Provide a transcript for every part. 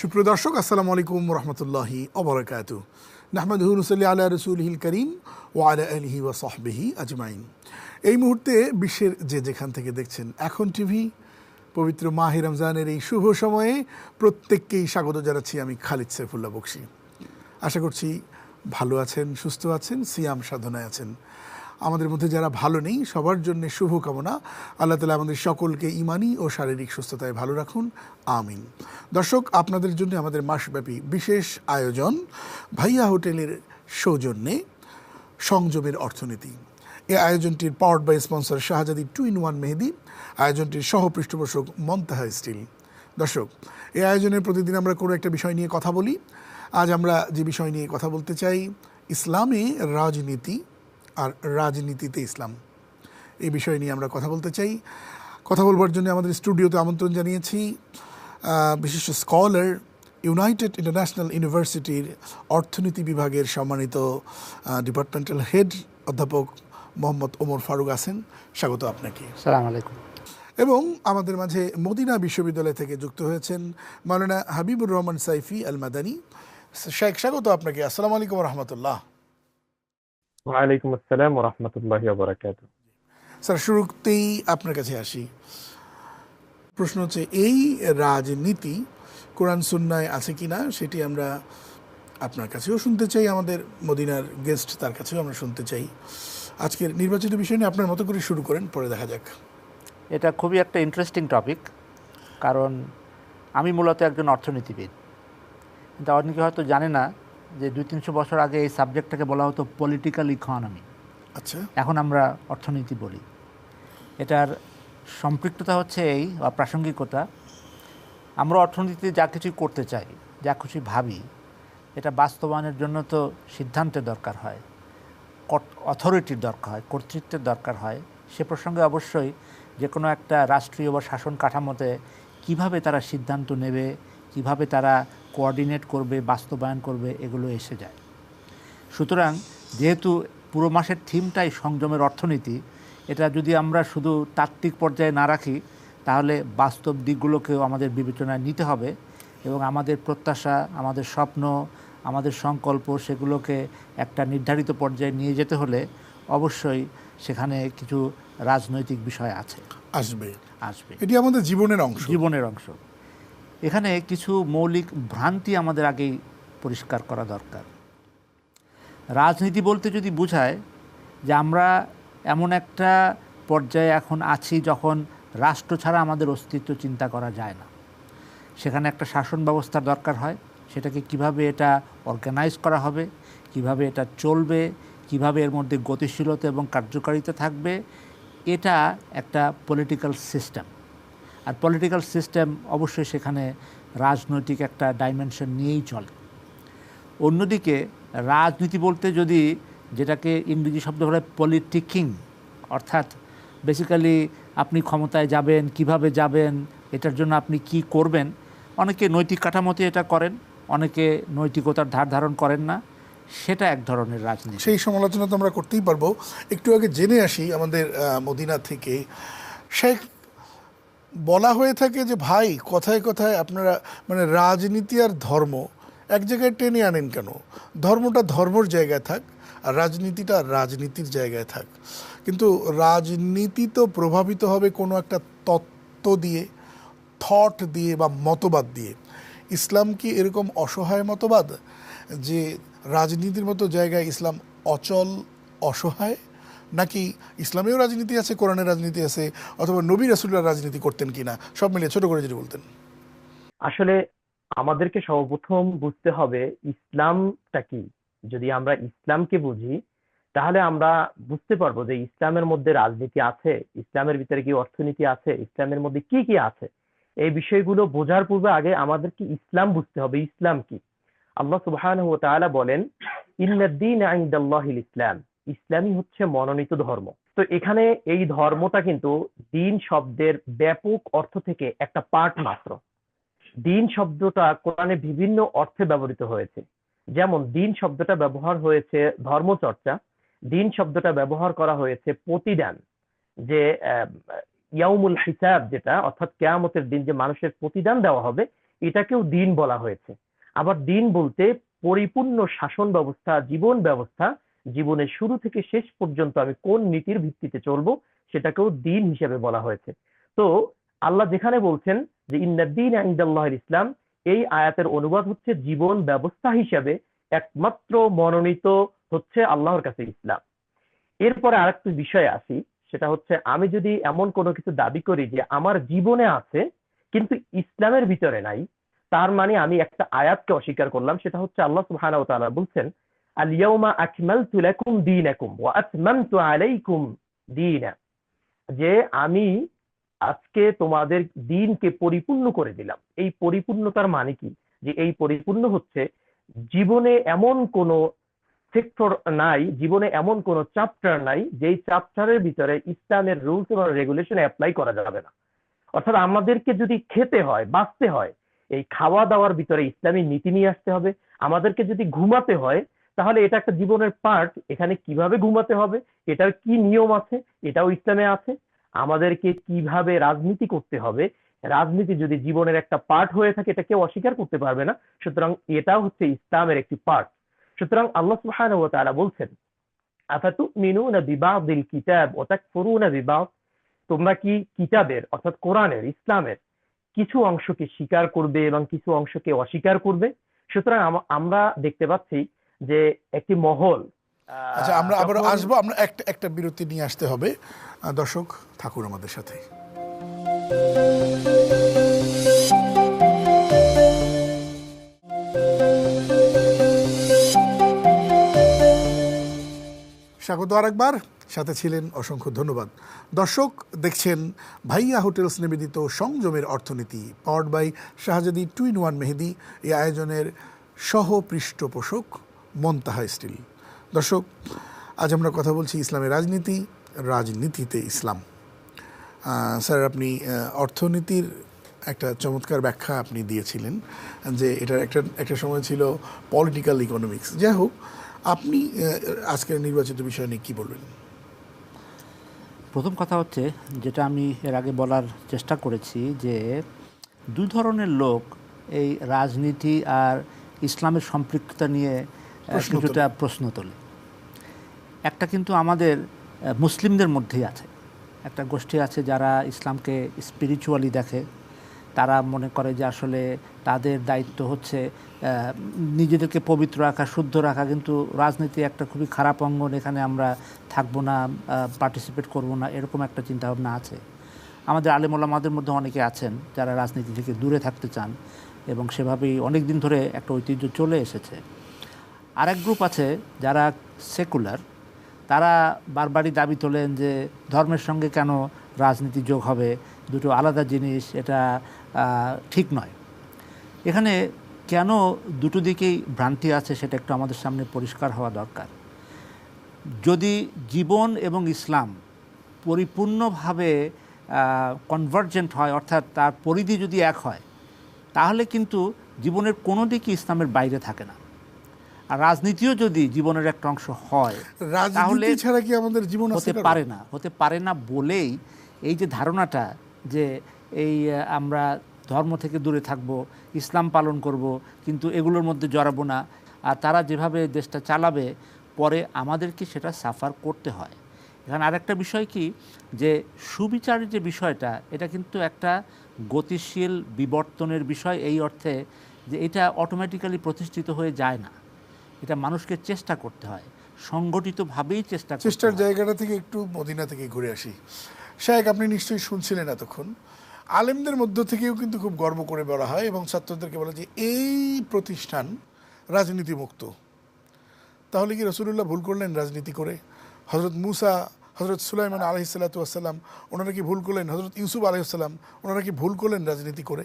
সুপ্রিয় দর্শক, আসসালামু আলাইকুম রহমতুল্লাহি অবরাকাতু নাহমদ হুসলি আলা রসুলহিল করিম ও আলা আলহি ওয়া সাহবিহি আজমাইন। এই মুহূর্তে বিশ্বের যে যেখান থেকে দেখছেন এখন টিভি, পবিত্র মাহি রমজানের এই শুভ সময়ে প্রত্যেককেই স্বাগত জানাচ্ছি আমি খালিদ সাইফুল্লাহ বক্সি। আশা করছি ভালো আছেন, সুস্থ আছেন, সিয়াম সাধনায় আছেন। আমাদের মধ্যে যারা ভালো নেই, সবার জন্য শুভকামনা। আল্লাহ তালা আমাদের সকলকে ইমানি ও শারীরিক সুস্থতায় ভালো রাখুন। আমিন। দর্শক, আপনাদের জন্য আমাদের মাসব্যাপী বিশেষ আয়োজন ভাইয়া হোটেলের সৌজন্যে সংযমের অর্থনীতি। এই আয়োজনটির powered by sponsor Shahzadi two in one Mehedi, আয়োজনটির সহ পৃষ্ঠপোষক মন্তাহা স্টিল। দর্শক এই আয়োজনের প্রতিদিন আমরা কোনো একটা বিষয় নিয়ে কথা বলি। আজ আমরা যে বিষয় নিয়ে কথা বলতে চাই, ইসলামে রাজনীতি আর রাজনীতিতে ইসলাম। এই বিষয় নিয়ে আমরা কথা বলতে চাই। কথা বলবার জন্য আমাদের স্টুডিওতে আমন্ত্রণ জানিয়েছি বিশিষ্ট স্কলার ইউনাইটেড ইন্টারন্যাশনাল ইউনিভার্সিটির অর্থনীতি বিভাগের সম্মানিত ডিপার্টমেন্টাল হেড অধ্যাপক মোহাম্মদ ওমর ফারুক আছেন। স্বাগত আপনাকে। সালাম আলাইকুম। এবং আমাদের মাঝে মদিনা বিশ্ববিদ্যালয় থেকে যুক্ত হয়েছেন মাওলানা হাবিবুর রহমান সাইফি আল মাদানী শেখ স্বাগত আপনাকে। আসসালামু আলাইকুম রহমতুল্লাহ। ওয়ালাইকুম আসসালাম ওয়া রাহমাতুল্লাহি ওয়া বারাকাতুহু। স্যার শুরুতেই আপনার কাছে আসি। প্রশ্ন হচ্ছে এই রাজনীতি কোরআন সুন্নায় আছে কিনা সেটি আমরা আপনার কাছেও শুনতে চাই আমাদের মদিনার গেস্ট তার কাছেও আমরা শুনতে চাই। আজকের নির্বাচিত বিষয় নিয়ে আপনার মতো করে শুরু করেন পরে দেখা যাক। এটা খুবই একটা ইন্টারেস্টিং টপিক কারণ আমি মূলত একজন অর্থনীতিবিদ। কিন্তু অনেকে হয়তো জানে না যে দুই তিনশো বছর আগে এই সাবজেক্টটাকে বলা হতো পলিটিক্যাল ইকোনমি আচ্ছা। এখন আমরা অর্থনীতি বলি। এটার সম্পৃক্ততা হচ্ছে এই বা প্রাসঙ্গিকতা আমরা অর্থনীতিতে যা কিছু করতে চাই যা কিছু ভাবি এটা বাস্তবায়নের জন্য তো সিদ্ধান্তের দরকার হয় অথরিটির দরকার হয় কর্তৃত্বের দরকার হয়। সে প্রসঙ্গে অবশ্যই যে কোনো একটা রাষ্ট্রীয় বা শাসন কাঠামোতে কীভাবে তারা সিদ্ধান্ত নেবে কীভাবে তারা কোঅর্ডিনেট করবে বাস্তবায়ন করবে এগুলো এসে যায়। সুতরাং যেহেতু পুরো মাসের থিমটাই সংযমের অর্থনীতি এটা যদি আমরা শুধু তাত্ত্বিক পর্যায়ে না রাখি তাহলে বাস্তব দিকগুলোকেও আমাদের বিবেচনায় নিতে হবে এবং আমাদের প্রত্যাশা আমাদের স্বপ্ন আমাদের সংকল্প সেগুলোকে একটা নির্ধারিত পর্যায়ে নিয়ে যেতে হলে অবশ্যই সেখানে কিছু রাজনৈতিক বিষয় আছে। আসবে। আসবে। এটি আমাদের জীবনের অংশ। জীবনের অংশ। এখানে কিছু মৌলিক ভ্রান্তি আমাদের আগেই পরিষ্কার করা দরকার। রাজনীতি বলতে যদি বোঝায় যে আমরা এমন একটা পর্যায়ে এখন আছি যখন রাষ্ট্র ছাড়া আমাদের অস্তিত্ব চিন্তা করা যায় না। সেখানে একটা শাসন ব্যবস্থার দরকার হয়, সেটাকে কীভাবে এটা অর্গানাইজ করা হবে, কীভাবে এটা চলবে, কীভাবে এর মধ্যে গতিশীলতা এবং কার্যকারিতা থাকবে, এটা একটা পলিটিক্যাল সিস্টেম আর পলিটিক্যাল সিস্টেম অবশ্যই সেখানে রাজনৈতিক একটা ডাইমেনশন নিয়েই চলে। অন্যদিকে রাজনীতি বলতে যদি যেটাকে ইংরেজি শব্দ হলে পলিটিকিং অর্থাৎ বেসিক্যালি আপনি ক্ষমতায় যাবেন, কীভাবে যাবেন, এটার জন্য আপনি কি করবেন, অনেকে নৈতিক কাঠামোতে এটা করেন, অনেকে নৈতিকতার ধার ধারণ করেন না, সেটা এক ধরনের রাজনীতি। সেই সমালোচনা তো আমরা করতেই পারব। একটু আগে জেনে আসি আমাদের মদিনা থেকে শেখ বলা হয়ে থাকে যে, ভাই, কথায় কথায় আপনারা মানে রাজনীতি আর ধর্ম এক জায়গায় টেনে আনেন কেন? ধর্মটা ধর্মর জায়গায় থাক আর রাজনীতিটা রাজনীতির জায়গায় থাক। কিন্তু রাজনীতি তো প্রভাবিত হবে কোনো একটা তত্ত্ব দিয়ে থট দিয়ে বা মতবাদ দিয়ে। ইসলাম কি এরকম অসহায় মতবাদ যে, রাজনীতির মতো জায়গায় ইসলাম অচল, অসহায়? নাকি ইসলামেও রাজনীতি আছে, কোরআনের রাজনীতি আছে, অথবা নবী রাসুল্লাহ রাজনীতি করতেন কিনা? সব মিলিয়ে ছোট করে যদি বলতেন। আসলে আমাদেরকে সর্বপ্রথম বুঝতে হবে ইসলামটা কি। যদি আমরা ইসলামকে বুঝি, তাহলে আমরা বুঝতে পারব যে ইসলামের মধ্যে রাজনীতি আছে, ইসলামের ভিতরে কি অর্থনীতি আছে, ইসলামের মধ্যে কি কি আছে। এই বিষয়গুলো বোঝার পূর্বে আগে আমাদেরকে ইসলাম বুঝতে হবে, ইসলাম কি। আল্লাহ তাআলা বলেন ইসলাম। ইসলামই হচ্ছে মনোনীত ধর্ম। তো এখানে এই ধর্মটা কিন্তু দিন শব্দের ব্যাপক অর্থ থেকে একটা পার্ট মাত্র। দিন শব্দটা কোরআনে বিভিন্ন অর্থে ব্যবহৃত হয়েছে। যেমন, দিন শব্দটা ব্যবহার হয়েছে ধর্মচর্চা, দিন শব্দটা ব্যবহার করা হয়েছে প্রতিদান। যে ইয়াউমুল হিসাব যেটা, অর্থাৎ কেয়ামতের দিন যে মানুষের প্রতিদান দেওয়া হবে, এটাকেও দিন বলা হয়েছে। আবার দিন বলতে পরিপূর্ণ শাসন ব্যবস্থা, জীবন ব্যবস্থা জীবনের শুরু থেকে শেষ পর্যন্ত আমি কোন নীতির ভিত্তিতে চলবো সেটাকেও দিন হিসেবে বলা হয়েছে। তো আল্লাহ যেখানে বলছেন যে ইন্নাদ্দিন ইনদাল্লাহিল ইসলাম এই আয়াতের অনুবাদ হচ্ছে জীবন ব্যবস্থা হিসেবে একমাত্র মনোনীত হচ্ছে আল্লাহর কাছে ইসলাম। এরপরে আরেকটি বিষয় আসি, সেটা হচ্ছে আমি যদি এমন কোনো কিছু দাবি করি যে আমার জীবনে আছে, কিন্তু ইসলামের ভিতরে নাই, তার মানে আমি একটা আয়াতকে অস্বীকার করলাম, সেটা হচ্ছে আল্লাহ সুবহানাহু ওয়া তাআলা বলছেন আলাইকুম যে আমি আজকে তোমাদের দিনকে পরিপূর্ণ করে দিলাম। এই পরিপূর্ণতার মানে কি? যে এই পরিপূর্ণ হচ্ছে জীবনে এমন কোনো সেক্টর নাই, জীবনে এমন কোনো চ্যাপ্টার নাই, যেই চ্যাপ্টারের ভিতরে ইসলামের রুলস এবং রেগুলেশন অ্যাপ্লাই করা যাবে না। অর্থাৎ আমাদেরকে যদি খেতে হয়, বাঁচতে হয়, এই খাওয়া দাওয়ার ভিতরে ইসলামী নীতি নিয়ে আসতে হবে। আমাদেরকে যদি ঘুমাতে হয় তাহলে এটা একটা জীবনের পার্ট এখানে কীভাবে ঘুমাতে হবে, এটার কি নিয়ম আছে, এটাও ইসলামে আছে। আমাদেরকে কীভাবে রাজনীতি করতে হবে, রাজনীতি যদি জীবনের একটা পার্ট হয়ে থাকে, এটা কেউ অস্বীকার করতে পারবে না। সুতরাং এটাও হচ্ছে ইসলামের একটি পার্ট সুতরাং আল্লাহ ওয়া তাআলা বলছেন, আফাতুমিনুনা বিবাদিল কিতাব ওয়া না বিবাদ? তোমরা কি কিতাবের, অর্থাৎ কোরআনের, ইসলামের কিছু অংশকে স্বীকার করবে এবং কিছু অংশকে অস্বীকার করবে? সুতরাং আমরা দেখতে পাচ্ছি যে একটি মহল আচ্ছা আমরা আবার আসব আমরা একটা একটা বিরতি নিয়ে আসতে হবে। দর্শক থাকুন আমাদের সাথে। স্বাগত আরেকবার। সাথে ছিলেন অসংখ্য ধন্যবাদ। দর্শক দেখছেন ভাইয়া হোটেলস নিবেদিত সংযমের অর্থনীতি powered by Shahzadi two in one Mehedi. এই আয়োজনের সহ পৃষ্ঠপোষক মন্তাহা স্টিল দর্শক, আজ আমরা কথা বলছি ইসলামের রাজনীতি, রাজনীতিতে ইসলাম। স্যার, আপনি অর্থনীতির একটা চমৎকার ব্যাখ্যা আপনি দিয়েছিলেন যে এটার একটা একটা সময় ছিল পলিটিক্যাল ইকোনমিক্স যাই হোক, আপনি আজকের নির্বাচিত বিষয় নিয়ে কী বলবেন? প্রথম কথা হচ্ছে যেটা আমি এর আগে বলার চেষ্টা করেছি যে দুই ধরনের লোক এই রাজনীতি আর ইসলামের সম্পৃক্ততা নিয়ে কিছুটা প্রশ্ন তোলে। একটা কিন্তু আমাদের মুসলিমদের মধ্যেই আছে। একটা গোষ্ঠী আছে যারা ইসলামকে স্পিরিচুয়ালি দেখে। তারা মনে করে যে আসলে তাদের দায়িত্ব হচ্ছে নিজেদেরকে পবিত্র রাখা শুদ্ধ রাখা। কিন্তু রাজনীতি একটা খুবই খারাপ অঙ্গন। এখানে আমরা থাকব না পার্টিসিপেট করব না এরকম একটা চিন্তাভাবনা আছে। আমাদের আলেমুলামাদের মধ্যে অনেকে আছেন যারা রাজনীতি থেকে দূরে থাকতে চান এবং সেভাবেই অনেক দিন ধরে একটা ঐতিহ্য চলে এসেছে। আরেক গ্রুপ আছে যারা সেকুলার তারা বারবারই দাবি তোলেন যে ধর্মের সঙ্গে কেন রাজনীতি যোগ হবে, দুটো আলাদা জিনিস, এটা ঠিক নয়। এখানে কেন দুটো দিকেই ভ্রান্তি আছে সেটা একটু আমাদের সামনে পরিষ্কার হওয়া দরকার। যদি জীবন এবং ইসলাম পরিপূর্ণভাবে কনভার্জেন্ট হয়, অর্থাৎ তার পরিধি যদি এক হয়, তাহলে কিন্তু জীবনের কোনো দিকই ইসলামের বাইরে থাকে না। আর রাজনীতিও যদি জীবনের একটা অংশ হয় রাজনীতি ছাড়া কি আমাদের জীবন হতে পারে না হতে পারে না বলেই এই যে ধারণাটা যে এই আমরা ধর্ম থেকে দূরে থাকব ইসলাম পালন করব কিন্তু এগুলোর মধ্যে জড়াবো না আর তারা যেভাবে দেশটা চালাবে পরে আমাদেরকে সেটা সাফার করতে হয়। এখানে আরেকটা বিষয় কি? যে সুবিচারের যে বিষয়টা এটা কিন্তু একটা গতিশীল বিবর্তনের বিষয় এই অর্থে যে এটা অটোমেটিক্যালি প্রতিষ্ঠিত হয়ে যায় না। এটা মানুষকে চেষ্টা করতে হয় সংগঠিতভাবেই চেষ্টা চেষ্টার জায়গাটা থেকে একটু মদিনা থেকে ঘুরে আসি। শাহেক আপনি নিশ্চয়ই শুনছিলেন এতক্ষণ। আলেমদের মধ্য থেকেও কিন্তু খুব গর্ব করে বলা হয় এবং ছাত্রদেরকে বলা যে এই প্রতিষ্ঠান রাজনীতি মুক্ত তাহলে কি রসুল্লাহ ভুল করলেন রাজনীতি করে? হজরত মুসা হজরত সুলাইমান আলহিসাল্লাম ওনারা কি ভুল করলেন? হজরত ইউসুফ আলহিসাল্লাম ওনারা কি ভুল করলেন রাজনীতি করে?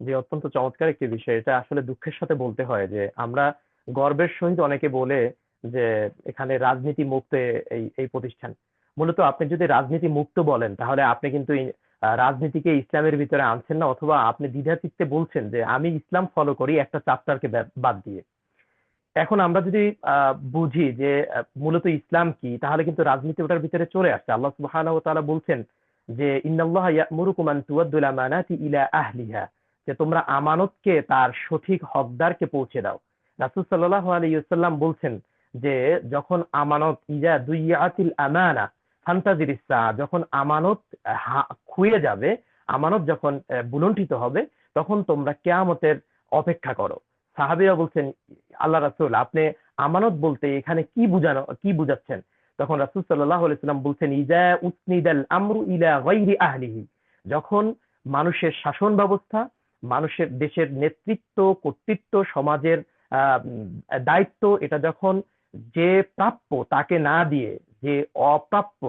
যে অত্যন্ত চমৎকার একটি বিষয়। এটা আসলে দুঃখের সাথে বলতে হয় যে আমরা গর্বের সহিত অনেকে বলে যে এখানে রাজনীতি মুক্ত এই এই প্রতিষ্ঠান। মূলত আপনি যদি রাজনীতি মুক্ত বলেন, তাহলে আপনি কিন্তু রাজনীতিকে ইসলামের ভিতরে আনছেন না, অথবা আপনি দ্বিধাচিত্তে বলছেন যে আমি ইসলাম ফলো করি একটা চ্যাপ্টারকে বাদ দিয়ে। এখন আমরা যদি বুঝি যে মূলত ইসলাম কি, তাহলে কিন্তু রাজনীতি ওটার ভিতরে চলে আসছে। আল্লাহ সুবহানাহু ওয়া তাআলা বলছেন যে, ইন্নাল্লাহা ইয়া'মুরুকুম আন তুওয়াদ্দুল আমানাতি ইলা আহলিহা যে তোমরা আমানতকে তার সঠিক হকদারকে পৌঁছে দাও। রাসূল সাল্লাল্লাহু আলাইহি ওয়াসাল্লাম বলছেন যে যখন আমানত ইজা দুইয়াতিল আমানা ফান্তাজিরিস সাআ যখন আমানত খুয়ে যাবে আমানত যখন আহ, বুলন্টিত হবে তখন তোমরা কেয়ামতের অপেক্ষা করো। সাহাবীরা বলছেন আল্লাহ রাসুল আপনি আমানত বলতে এখানে কি বুঝানো কি বুঝাচ্ছেন? তখন রাসূল সাল্লাল্লাহু আলাইহি সাল্লাম বলছেন ইজা উসনিদাল আমরু ইলা গায়রি আহলিহি। যখন মানুষের শাসন ব্যবস্থা মানুষের দেশের নেতৃত্ব কর্তৃত্ব সমাজের দায়িত্ব এটা যখন যে প্রাপ্য তাকে না দিয়ে, যে অপ্রাপ্য,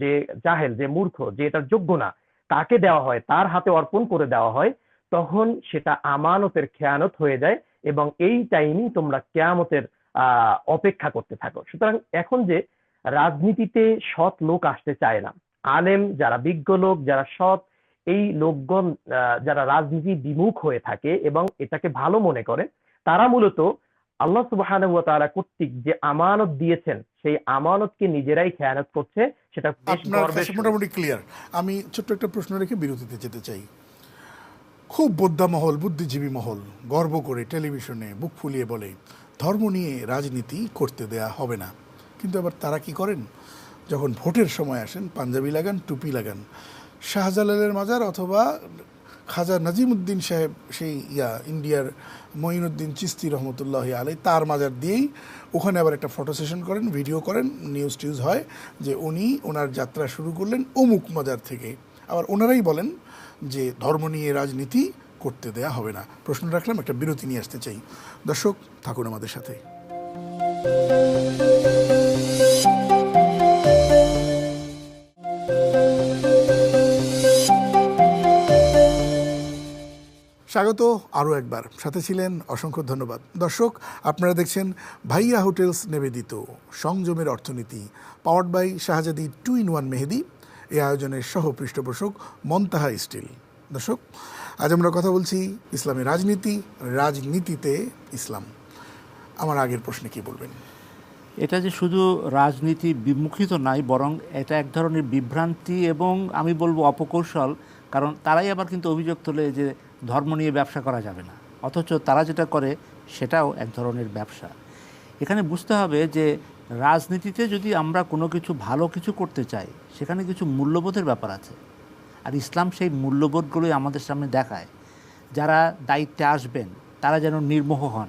যে জাহেল, যে মূর্খ, যে এটার যোগ্য না, তাকে দেওয়া হয়, তার হাতে অর্পণ করে দেওয়া হয়, তখন সেটা আমানতের খেয়ানত হয়ে যায় এবং এই টাইমই তোমরা কেয়ামতের অপেক্ষা করতে থাকো। সুতরাং এখন যে রাজনীতিতে সৎ লোক আসতে চায় না, আলেম, যারা বিজ্ঞ লোক, যারা সৎ, এই লোকগণ যারা রাজনীতি বিমুখ হয়ে থাকে এবং এটাকে ভালো মনে করে তারা মূলত আল্লাহ তাআলা কর্তৃক যে আমানত দিয়েছেন সেই আমানতকে নিজেরাই খেয়ানত করছে সেটা। মোটামুটি ক্লিয়ার আমি ছোট্ট একটা প্রশ্ন রেখে বিরতিতে যেতে চাই। খুব বোদ্ধা মহল বুদ্ধিজীবী মহল গর্ব করে টেলিভিশনে বুক ফুলিয়ে বলে ধর্ম নিয়ে রাজনীতি করতে দেয়া হবে না। কিন্তু আবার তারা কি করেন? যখন ভোটের সময় আসেন পাঞ্জাবি লাগান টুপি লাগান শাহজালালের মাজার অথবা খাজা নাজিমুদ্দিন সাহেব, সেই, ইয়া, ইন্ডিয়ার মঈনুদ্দিন চিস্তি রহমতুল্লাহ আলাই তার মাজার দিয়েই ওখানে আবার একটা ফটো সেশন করেন ভিডিও করেন নিউজ টিউজ হয় যে উনি ওনার যাত্রা শুরু করলেন অমুক মাজার থেকে। আবার ওনারাই বলেন যে ধর্ম নিয়ে রাজনীতি করতে দেয়া হবে না। প্রশ্ন রাখলাম, একটা বিরতি নিয়ে আসতে চাই। দর্শক, থাকুন আমাদের সাথে। স্বাগত আরও একবার। সাথে ছিলেন অসংখ্য ধন্যবাদ। দর্শক, আপনারা দেখছেন ভাইয়া হোটেলস নিবেদিত সংযমের অর্থনীতি, powered by Shahzadi two in one Mehedi. এই আয়োজনের সহ পৃষ্ঠপোষক মন্তাহা স্টিল। দর্শক, আজ আমরা কথা বলছি ইসলামী রাজনীতি, রাজনীতিতে ইসলাম। আমার আগের প্রশ্নে কি বলবেন? এটা যে শুধু রাজনীতি বিমুখিত নাই, বরং এটা এক ধরনের বিভ্রান্তি এবং আমি বলব অপকৌশল, কারণ তারাই আবার কিন্তু অভিযোগ তোলে যে ধর্ম নিয়ে ব্যবসা করা যাবে না। অথচ তারা যেটা করে, সেটাও এক ধরনের ব্যবসা। এখানে বুঝতে হবে যে, রাজনীতিতে যদি আমরা কোনো কিছু ভালো কিছু করতে চাই, সেখানে কিছু মূল্যবোধের ব্যাপার আছে। আর ইসলাম সেই মূল্যবোধগুলোই আমাদের সামনে দেখায়। যারা দায়িত্বে আসবেন, তারা যেন নির্মোহ হন।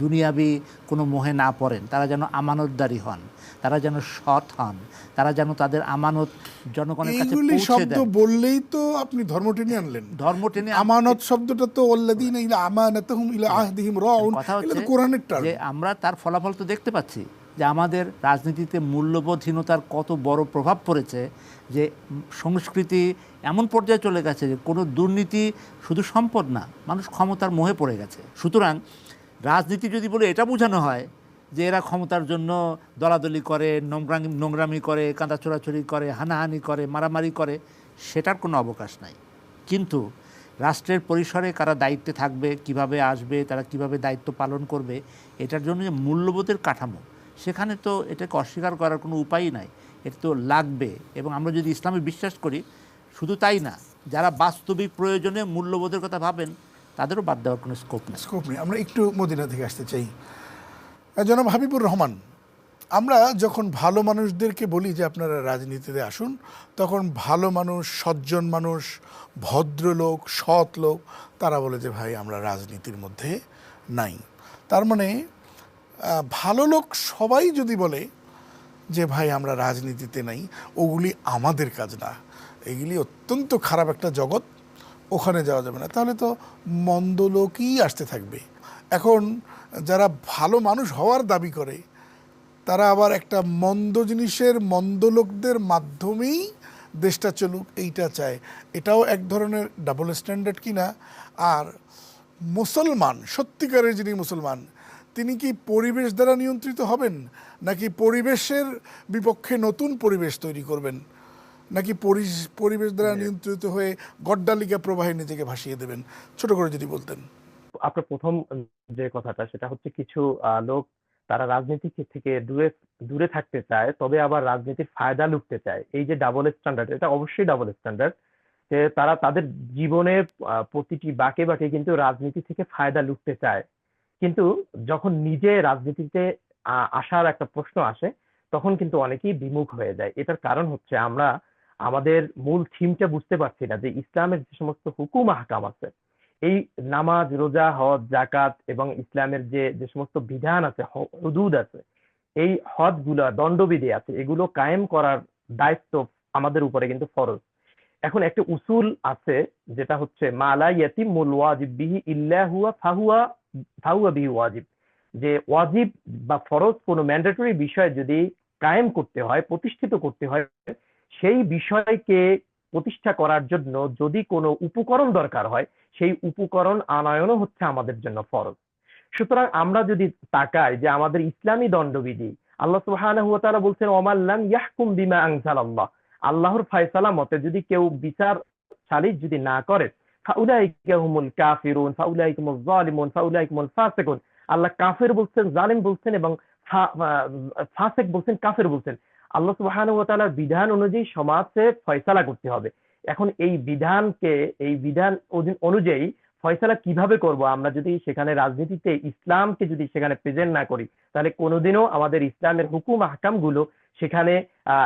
দুনিয়াবি কোনো মোহে না পড়েন তারা যেন আমানতদারি হন তারা যেন সৎ হন তারা যেন তাদের আমানত জনগণের কাছে পৌঁছে দেন। বললেই তো আপনি ধর্ম টেনে আনলেন। ধর্ম টেনে আমানত শব্দটা তো অল্লাদিন ইলা আমানাতাহুম ইলা আহদিহিম রাউন। এটা তো কোরআনের টার্ম যে আমরা তার ফলাফল তো দেখতে পাচ্ছি যে আমাদের রাজনীতিতে মূল্যবোধহীনতার কত বড় প্রভাব পড়েছে যে সংস্কৃতি এমন পর্যায়ে চলে গেছে যে কোনো দুর্নীতি শুধু সম্পদ না মানুষ ক্ষমতার মোহে পড়ে গেছে। সুতরাং রাজনীতি যদি বলে এটা বোঝানো হয় যে এরা ক্ষমতার জন্য দলাদলি করে, নোংরামি নোংরামি করে, কাঁদা চোরাচুরি করে, হানাহানি করে, মারামারি করে, সেটার কোনো অবকাশ নাই। কিন্তু রাষ্ট্রের পরিসরে কারা দায়িত্বে থাকবে, কীভাবে আসবে, তারা কীভাবে দায়িত্ব পালন করবে, এটার জন্য যে মূল্যবোধের কাঠামো, সেখানে তো এটাকে অস্বীকার করার কোনো উপায়ই নাই। এটা তো লাগবে। এবং আমরা যদি ইসলামে বিশ্বাস করি, শুধু তাই না, যারা বাস্তবিক প্রয়োজনে মূল্যবোধের কথা ভাবেন তাদেরও বাদ দেওয়ার কোনো স্কোপ নেই। স্কোপ নেই। আমরা একটু মদিনা থেকে আসতে চাই। জনাব হাবিবুর রহমান, আমরা যখন ভালো মানুষদেরকে বলি যে আপনারা রাজনীতিতে আসুন, তখন ভালো মানুষ, সজ্জন মানুষ ভদ্রলোক সৎ লোক, তারা বলে যে, ভাই, আমরা রাজনীতির মধ্যে নাই। তার মানে ভালো লোক সবাই যদি বলে যে, ভাই, আমরা রাজনীতিতে নাই, ওগুলি আমাদের কাজ না। এগুলি অত্যন্ত খারাপ একটা জগৎ ওখানে যাওয়া যাবে না। তাহলে তো মন্দ লোকই আসতে থাকবে। এখন যারা ভালো মানুষ হওয়ার দাবি করে, তারা আবার একটা মন্দ জিনিসের, মন্দ লোকদের মাধ্যমেই দেশটা চলুক, এইটা চায়। এটাও এক ধরনের ডাবল স্ট্যান্ডার্ড কিনা? আর মুসলমান, সত্যিকারের যিনি মুসলমান, তিনি কি পরিবেশ দ্বারা নিয়ন্ত্রিত হবেন? নাকি পরিবেশের বিপক্ষে নতুন পরিবেশ তৈরি করবেন? নাকি পরি- পরিবেশ দ্বারা নিয়ন্ত্রিত হয়ে গড্ডালিকা প্রবাহে নিজেকে ভাসিয়ে দেবেন? ছোট করে যদি বলতেন। আপনার প্রথম যে কথাটা সেটা হচ্ছে কিছু লোক তারা রাজনীতি থেকে দূরে দূরে থাকতে চায় তবে আবার রাজনীতির ফায়দা লুটতে চায়। এই যে ডাবল স্ট্যান্ডার্ড এটা অবশ্যই ডাবল স্ট্যান্ডার্ড যে তারা তাদের জীবনের আহ, প্রতিটি বাঁকে বাঁকে কিন্তু রাজনীতি থেকে ফায়দা লুটতে চায়। কিন্তু যখন নিজে রাজনীতিতে আসার একটা প্রশ্ন আসে তখন কিন্তু অনেকেই বিমুখ হয়ে যায়। এটার কারণ হচ্ছে আমরা আমাদের মূল থিমটা বুঝতে পারছি না যে ইসলামের যে সমস্ত হুকুম আহকাম আছে, এই নামাজ, রোজা, হজ জাকাত এবং ইসলামের যে যে সমস্ত বিধান আছে হুদুদ আছে, এই হদগুলা দণ্ডবিধি আছে, এগুলো কায়েম করার দায়িত্ব আমাদের উপরে কিন্তু ফরজ। এখন একটা উসুল আছে যেটা হচ্ছে মালা ইয়াতিমুল ওয়াজিব বিহি ইল্লা হুয়া ফাহুয়া ফাহুয়া বিহি ওয়াজিব। যে ওয়াজিব বা ফরজ কোনো ম্যান্ডেটরি বিষয় যদি কায়েম করতে হয়, প্রতিষ্ঠিত করতে হয় সেই বিষয়কে প্রতিষ্ঠা করার জন্য যদি কোনো উপকরণ দরকার হয়, সেই উপকরণ আনয়নও হচ্ছে আমাদের জন্য ফরজ। সুতরাং আমরা যদি তাকাই যে আমাদের ইসলামী দণ্ডবিধি, আল্লাহ সুবহানাহু ওয়া তাআলা বলছেন ওমাল্লাম ইয়াহকুম বিমা আনজালাল্লাহ। আল্লাহর ফয়সালা মতে যদি কেউ বিচার সালিস যদি না করে আল্লাহ কাফের বলছেন, জালিম বলছেন এবং ফাসেক বলছেন, কাফের বলছেন। আল্লাহ তাআলার বিধান অনুযায়ী সমাজে ফয়সালা করতে হবে। এখন এই বিধানকে, এই বিধান অনুযায়ী ফয়সালা কীভাবে করব? আমরা যদি সেখানে রাজনীতিতে ইসলামকে যদি সেখানে প্রেজেন্ট না করি, তাহলে কোনোদিনও আমাদের ইসলামের হুকুম, আহকামগুলো সেখানে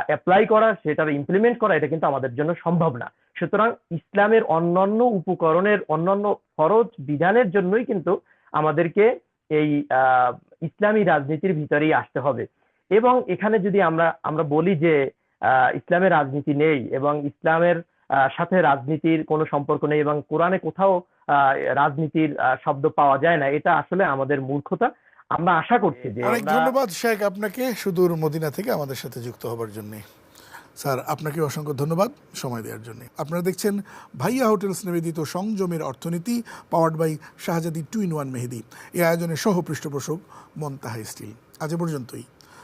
অ্যাপ্লাই করা সেটার ইমপ্লিমেন্ট করা, এটা কিন্তু আমাদের জন্য সম্ভব না। সুতরাং ইসলামের অন্যান্য উপকরণের, অন্যান্য ফরজ বিধানের জন্যই কিন্তু আমাদেরকে এই ইসলামী রাজনীতির ভিতরেই আসতে হবে। এবং এখানে যদি আমরা আমরা বলি যে আহ, ইসলামের রাজনীতি নেই এবং ইসলামের সাথে রাজনীতির কোনো সম্পর্ক নেই এবং কোরআনে কোথাও আহ, রাজনীতির শব্দ পাওয়া যায় না এটা আসলে আমাদের মূর্খতা। আমরা আশা করছি যে অনেক ধন্যবাদ শেখ আপনাকে সুদূর মদিনা থেকে আমাদের সাথে যুক্ত হবার জন্য। স্যার আপনাকে অসংখ্য ধন্যবাদ সময় দেওয়ার জন্য। আপনারা দেখছেন ভাইয়া হোটেলস নিবেদিত সংযমের অর্থনীতি powered by Shahzadi two in one Mehedi. এই আয়োজনের সহ পৃষ্ঠপোষক মন্তাহা স্টিল। আজ এ